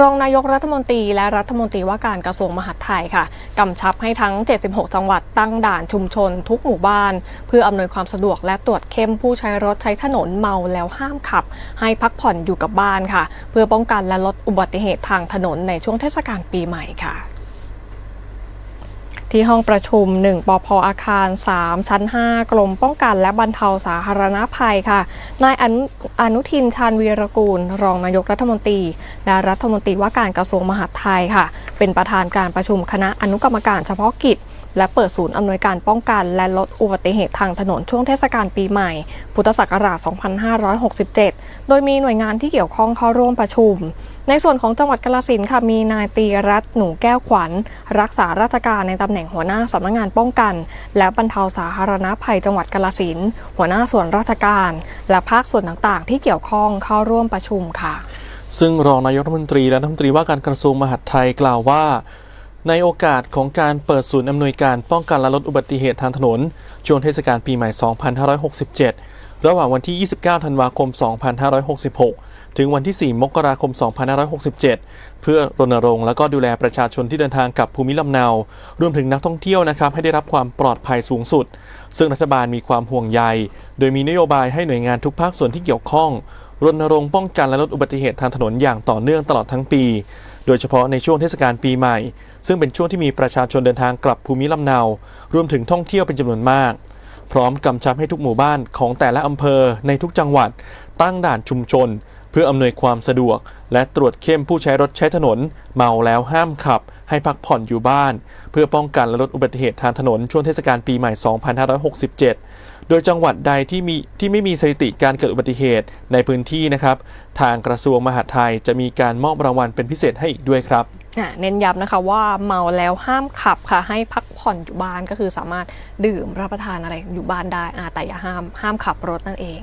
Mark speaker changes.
Speaker 1: รองนายกรัฐมนตรีและรัฐมนตรีว่าการกระทรวงมหาดไทยค่ะกำชับให้ทั้ง 76 จังหวัดตั้งด่านชุมชนทุกหมู่บ้าน เพื่ออำนวยความสะดวกและตรวจเข้มผู้ใช้รถใช้ถนนเมาแล้วห้ามขับ ให้พักผ่อนอยู่กับบ้านค่ะ เพื่อป้องกันและลดอุบัติเหตุทางถนนในช่วงเทศกาลปีใหม่ค่ะ ที่ห้องประชุม 1 ปพอาคาร 3 ชั้น 5 กรมป้องกันและบรรเทาสาธารณภัยค่ะ นายอนุอนุทินชาญวีรกูล รองนายกรัฐมนตรี และรัฐมนตรีว่าการกระทรวงมหาดไทยค่ะ เป็นประธานการประชุมคณะอนุกรรมการเฉพาะกิจ และเปิดศูนย์อำนวยการป้องกัน และลดอุบัติเหตุทางถนนช่วงเทศกาลปีใหม่ พุทธศักราช 2567 โดยมีหน่วยงานที่เกี่ยวข้องเข้าร่วมประชุม ในส่วนของจังหวัดกาฬสินธุ์ค่ะมีนายตีรัตน์หนูแก้วขวัญ รักษาราชการในตำแหน่งหัวหน้าสำนักงานป้องกัน และบรรเทาสาธารณภัยจังหวัดกาฬสินธุ์หัวหน้าส่วนราชการ และภาคส่วนต่างๆ ที่เกี่ยวข้องเข้าร่วมประชุมค่ะ
Speaker 2: ซึ่งรองนายกรัฐมนตรีและรัฐมนตรีว่าการกระทรวงมหาดไทยกล่าวว่า ในโอกาสของการเปิดศูนย์อำนวยการป้องกันและลดอุบัติเหตุทางถนน ช่วงเทศกาลปีใหม่ 2567 ระหว่างวันที่ 29 ธันวาคม 2566 ถึงวันที่ 4 มกราคม 2567 เพื่อรณรงค์และก็ดูแลประชาชนที่เดินทางกับภูมิลำเนา รวมถึงนักท่องเที่ยวนะครับให้ได้รับความปลอดภัยสูงสุด ซึ่งรัฐบาลมีความห่วงใย โดยมีนโยบายให้หน่วยงานทุกภาคส่วนที่เกี่ยวข้องรณรงค์ป้องกันและลดอุบัติเหตุทางถนนอย่างต่อเนื่องตลอดทั้งปี โดยเฉพาะในช่วงเทศกาลปีใหม่ ซึ่งเป็นช่วงที่มีประชาชนเดินทางกลับภูมิลำเนา รวมถึงท่องเที่ยวเป็นจำนวนมาก พร้อมกำชับให้ทุกหมู่บ้านของแต่ละอำเภอในทุกจังหวัด ตั้งด่านชุมชน เพื่ออำนวยความสะดวก และตรวจเข้มผู้ใช้รถใช้ถนน เมาแล้วห้ามขับ ให้พักผ่อนอยู่บ้าน เพื่อป้องกันและลดอุบัติเหตุทางถนนช่วงเทศกาลปีใหม่ 2567 โดยจังหวัดใดที่มีที่ไม่มีสถิติการเกิดอุบัติเหตุในพื้นที่นะครับ ทางกระทรวงมหาดไทยจะมีการมอบรางวัลเป็นพิเศษให้อีกด้วยครับ
Speaker 1: เน้นย้ำนะคะว่าเมาแล้วห้ามขับค่ะ ให้พักผ่อนอยู่บ้านก็คือสามารถดื่มรับประทานอะไรอยู่บ้านได้อะแต่อย่าห้ามห้ามขับรถนั่นเอง